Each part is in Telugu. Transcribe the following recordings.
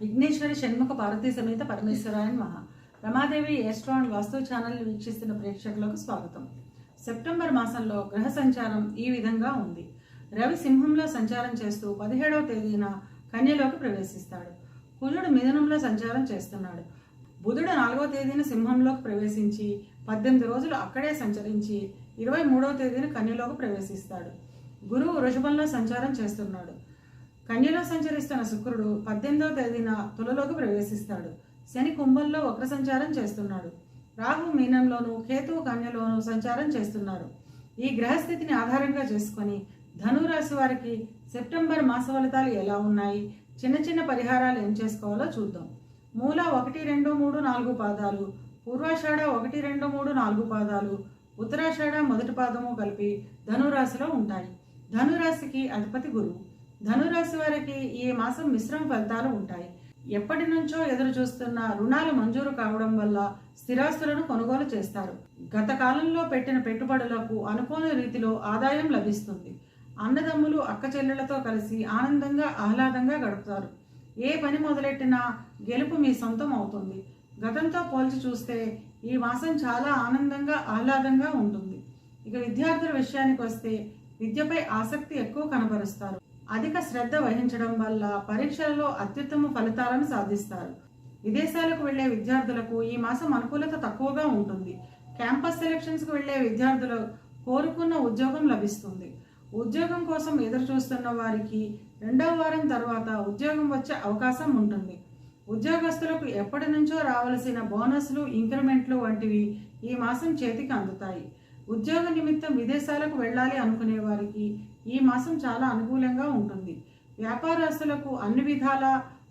విఘ్నేశ్వరి షణ్ముఖ పార్వతీ సమేత పరమేశ్వరాయన్ మహా రమాదేవి ఎస్ట్రాన్ వాస్తు ఛానల్ వీక్షిస్తున్న ప్రేక్షకులకు స్వాగతం. సెప్టెంబర్ మాసంలో గ్రహ సంచారం ఈ విధంగా ఉంది. రవి సింహంలో సంచారం చేస్తూ పదిహేడవ తేదీన కన్యలోకి ప్రవేశిస్తాడు. కుజుడు మిథునంలో సంచారం చేస్తున్నాడు. బుధుడు నాలుగవ తేదీన సింహంలోకి ప్రవేశించి పద్దెనిమిది రోజులు అక్కడే సంచరించి ఇరవై మూడవ తేదీన కన్యలోకి ప్రవేశిస్తాడు. గురువు వృషభంలో సంచారం చేస్తున్నాడు. కన్యలో సంచరిస్తున్న శుక్రుడు పద్దెనిమిదవ తేదీన తులలోకి ప్రవేశిస్తాడు. శని కుంభంలో వక్ర సంచారం చేస్తున్నాడు. రాహు మీనంలోను కేతువు కన్యలోను సంచారం చేస్తున్నారు. ఈ గ్రహస్థితిని ఆధారంగా చేసుకొని ధనురాశి వారికి సెప్టెంబర్ మాస ఫలితాలు ఎలా ఉన్నాయి? చిన్న చిన్న పరిహారాలు ఏం చేసుకోవాలో చూద్దాం. మూల ఒకటి రెండు మూడు నాలుగు పాదాలు పూర్వాషాఢ ఒకటి రెండు మూడు నాలుగు పాదాలు ఉత్తరాషాఢ మొదటి పాదము కలిపి ధనురాశిలో ఉంటాయి. ధనురాశికి అధిపతి గురువు ధనురాశి వారికి ఈ మాసం మిశ్రమ ఫలితాలు ఉంటాయి. ఎప్పటి నుంచో ఎదురు చూస్తున్న రుణాలు మంజూరు కావడం వల్ల స్థిరాస్తులను కొనుగోలు చేస్తారు. గత కాలంలో పెట్టిన పెట్టుబడులకు అనుకోని రీతిలో ఆదాయం లభిస్తుంది. అన్నదమ్ములు అక్క చెల్లెళ్ళతో కలిసి ఆనందంగా ఆహ్లాదంగా గడుపుతారు. ఏ పని మొదలెట్టినా గెలుపు మీ సొంతం అవుతుంది. గతంతో పోల్చి చూస్తే ఈ మాసం చాలా ఆనందంగా ఆహ్లాదంగా ఉంటుంది. ఇక విద్యార్థుల విషయానికి వస్తే విద్యపై ఆసక్తి ఎక్కువ కనబరుస్తారు. అధిక శ్రద్ధ వహించడం వల్ల పరీక్షలలో అత్యుత్తమ ఫలితాలను సాధిస్తారు. విదేశాలకు వెళ్ళే విద్యార్థులకు ఈ మాసం అనుకూలత తక్కువగా ఉంటుంది. క్యాంపస్ సెలక్షన్స్కి వెళ్ళే విద్యార్థులు కోరుకున్న ఉద్యోగం లభిస్తుంది. ఉద్యోగం కోసం ఎదురు చూస్తున్న వారికి రెండవ వారం తర్వాత ఉద్యోగం వచ్చే అవకాశం ఉంటుంది. ఉద్యోగస్తులకు ఎప్పటి నుంచో రావలసిన బోనస్లు ఇంక్రిమెంట్లు వంటివి ఈ మాసం చేతికి అందుతాయి. ఉద్యోగ నిమిత్తం విదేశాలకు వెళ్ళాలి అనుకునే వారికి ఈ మాసం చాలా అనుకూలంగా ఉంటుంది. వ్యాపారస్తులకు అన్ని విధాల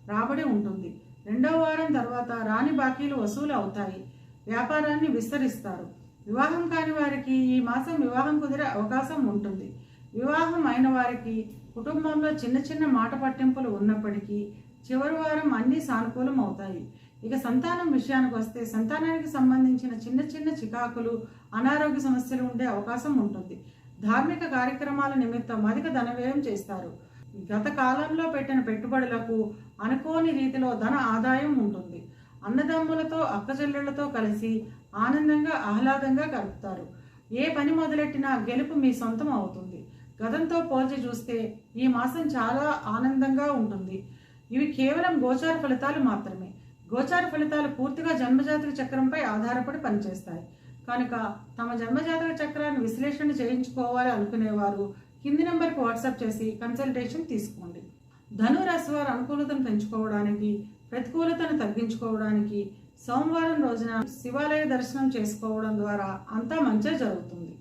రాబడి ఉంటుంది. రెండవ వారం తర్వాత రాని బాకీలు వసూలు అవుతాయి. వ్యాపారాన్ని విస్తరిస్తారు. వివాహం కాని వారికి ఈ మాసం వివాహం కుదిరే అవకాశం ఉంటుంది. వివాహం అయిన వారికి కుటుంబంలో చిన్న చిన్న మాట పట్టింపులు ఉన్నప్పటికీ చివరి వారం అన్నీ సానుకూలం అవుతాయి. ఇక సంతానం విషయానికి వస్తే సంతానానికి సంబంధించిన చిన్న చిన్న చికాకులు అనారోగ్య సమస్యలు ఉండే అవకాశం ఉంటుంది. ధార్మిక కార్యక్రమాల నిమిత్తం అధిక ధన వ్యయం చేస్తారు. గత కాలంలో పెట్టిన పెట్టుబడులకు అనుకోని రీతిలో ధన ఆదాయం ఉంటుంది. అన్నదమ్ములతో అక్కచెల్లెళ్ళతో కలిసి ఆనందంగా ఆహ్లాదంగా గడుపుతారు. ఏ పని మొదలెట్టినా గెలుపు మీ సొంతం అవుతుంది. గతంతో పోల్చి చూస్తే ఈ మాసం చాలా ఆనందంగా ఉంటుంది. ఇవి కేవలం గోచార ఫలితాలు మాత్రమే. గోచార ఫలితాలు పూర్తిగా జన్మజాతక చక్రంపై ఆధారపడి పనిచేస్తాయి. కనుక తమ జన్మజాతక చక్రాన్ని విశ్లేషణ చేయించుకోవాలి అనుకునేవారు కింది నెంబర్కి వాట్సాప్ చేసి కన్సల్టేషన్ తీసుకోండి. ధనురాశి వారు అనుకూలతను పెంచుకోవడానికి ప్రతికూలతను తగ్గించుకోవడానికి సోమవారం రోజున శివాలయ దర్శనం చేసుకోవడం ద్వారా అంతా మంచిగా జరుగుతుంది.